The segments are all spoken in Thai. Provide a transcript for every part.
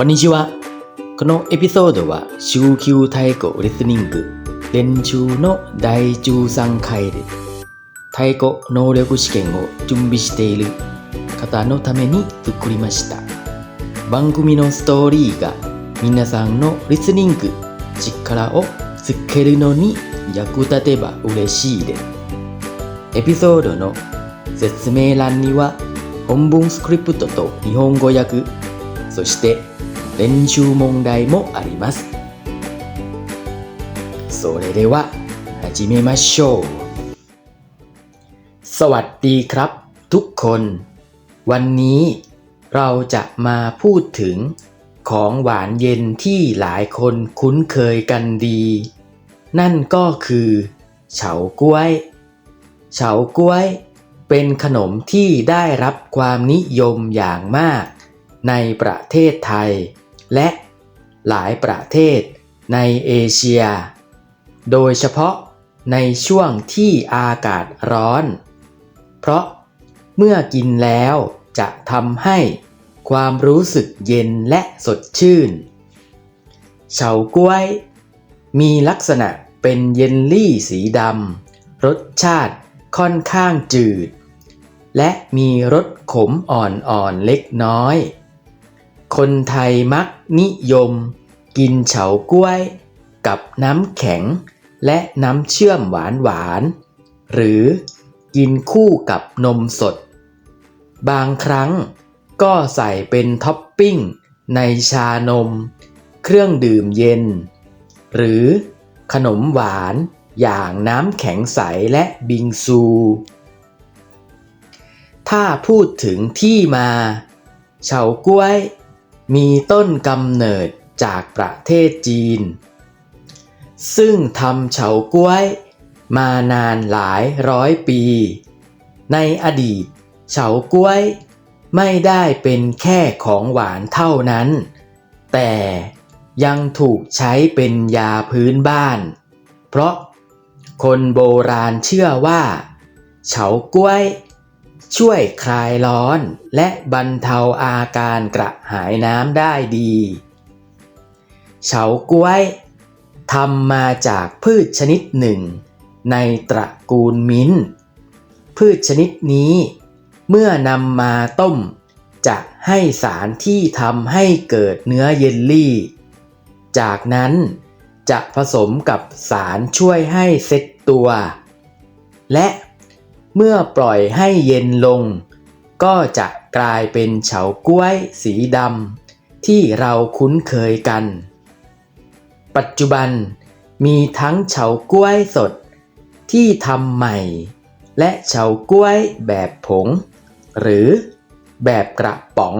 こんにちは。このエピソードは週休太鼓リスニング練習の第13回で太鼓能力試験を準備している方のために作りました。番組のストーリーが皆さんのリスニング力をつけるのに役立てば嬉しいです。エピソードの説明欄には本文スクリプトと日本語訳、そして練習問題もあります。それでは始めましょう。สวัสดีครับ ทุกคน วันนี้เราจะมาพูดถึงของหวานเย็นที่หลายคนคุ้นเคยกันดี นั่นก็คือเฉาก้วย เฉาก้วย เป็นขนมที่ได้รับความนิยมอย่างมาก ในประเทศไทย และหลายประเทศในเอเชีย โดยเฉพาะในช่วงที่อากาศร้อน เพราะเมื่อกินแล้วจะทำให้ความรู้สึกเย็นและสดชื่น เฉาก้วย มีลักษณะเป็นเยลลี่สีดำรสชาติค่อนข้างจืด และมีรสขมอ่อนๆเล็กน้อย คนไทยมักนิยม กินเฉาก้วย กับน้ำแข็ง และน้ำเชื่อมหวานๆหรือกินคู่กับนมสด บางครั้งก็ใส่เป็นท็อปปิ้งในชานม เครื่องดื่มเย็น หรือขนมหวานอย่างน้ำแข็งใสและบิงซู ถ้าพูดถึงที่มา เฉาก้วย มีต้นกำเนิดจากประเทศจีน ซึ่งทำเฉาก้วยมานานหลายร้อยปี ในอดีต เฉาก้วยไม่ได้เป็นแค่ของหวานเท่านั้น แต่ยังถูกใช้เป็นยาพื้นบ้าน เพราะคนโบราณเชื่อว่า เฉาก้วย ช่วยคลายร้อน และบรรเทาอาการกระหายน้ำได้ดีเฉาก้วยทำมาจากพืชชนิดหนึ่ง ในตระกูลมิ้น พืชชนิดนี้ เมื่อนำมาต้ม จะให้สารที่ทำให้เกิดเนื้อเยลลี่ จากนั้นจะผสมกับสารช่วยให้เซ็ตตัว และ เมื่อปล่อยให้เย็นลง ก็จะกลายเป็นเฉาก้วยสีดำที่เราคุ้นเคยกัน ปัจจุบันมีทั้งเฉาก้วยสดที่ทำใหม่ และเฉาก้วยแบบผง หรือแบบกระป๋อง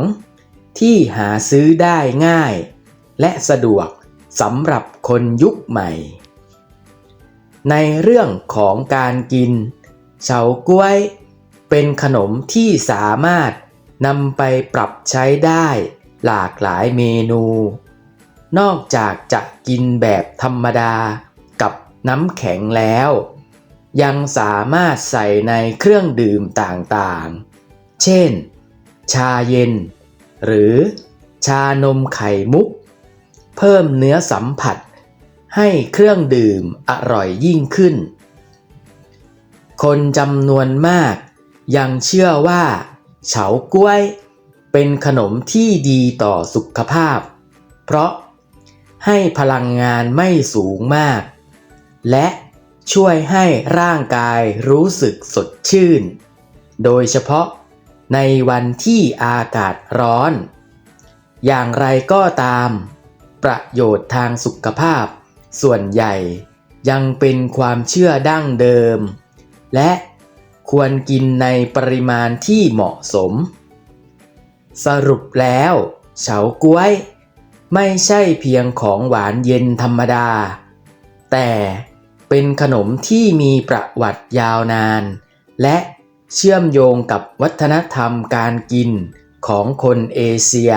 ที่หาซื้อได้ง่าย และสะดวกสำหรับคนยุคใหม่ ในเรื่องของการกิน เฉาก้วย เป็นขนมที่สามารถนำไปปรับใช้ได้หลากหลายเมนู นอกจากจะกินแบบธรรมดากับน้ำแข็งแล้ว ยังสามารถใส่ในเครื่องดื่มต่างๆ เช่น ชาเย็น หรือชานมไข่มุก เพิ่มเนื้อสัมผัส ให้เครื่องดื่มอร่อยยิ่งขึ้น คนจำนวนมาก ยังเชื่อว่าเฉาก้วย เป็นขนมที่ดีต่อสุขภาพ เพราะให้พลังงานไม่สูงมาก และช่วยให้ร่างกายรู้สึกสดชื่น โดยเฉพาะในวันที่อากาศร้อน อย่างไรก็ตาม ประโยชน์ทางสุขภาพ ส่วนใหญ่ยังเป็นความเชื่อดั้งเดิม และควรกินในปริมาณที่เหมาะสม สรุปแล้ว เฉาก้วย ไม่ใช่เพียงของหวานเย็นธรรมดา แต่เป็นขนมที่มีประวัติยาวนาน และเชื่อมโยงกับวัฒนธรรมการกินของคนเอเชีย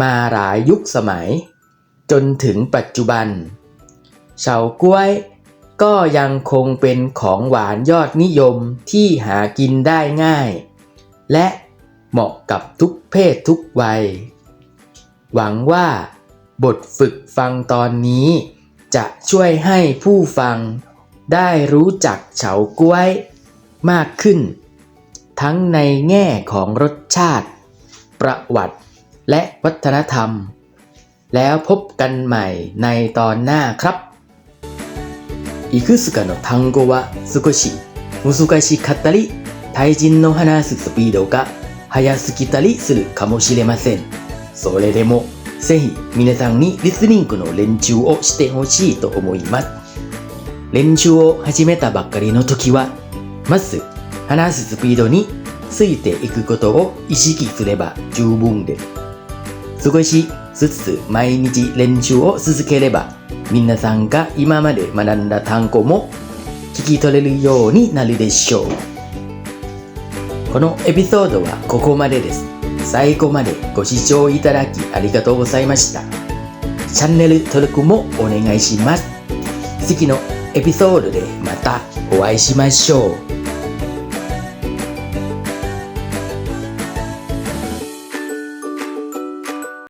มาหลายยุคสมัย จนถึงปัจจุบัน เฉาก้วย ก็ยังคงเป็นของหวานยอดนิยมที่หากินได้ง่าย และเหมาะกับทุกเพศทุกวัย หวังว่าบทฝึกฟังตอนนี้ จะช่วยให้ผู้ฟังได้รู้จักเฉาก๊วยมากขึ้น ทั้งในแง่ของรสชาติ ประวัติและวัฒนธรรม แล้วพบกันใหม่ในตอนหน้าครับ いくつかの単語は少し難しかったり、対人の話すスピードが速すぎたりするかもしれません。それでも、ぜひ皆さんにリスニングの練習をしてほしいと思います。練習を始めたばっかりの時は、まず話すスピードについていくことを意識すれば十分です。少しずつ毎日練習を続ければ、皆さんが今まで学んだ単語も聞き取れるようになるでしょう。このエピソードはここまでです。最後までご視聴いただきありがとうございました。チャンネル登録もお願いします。次のエピソードでまたお会いしましょう。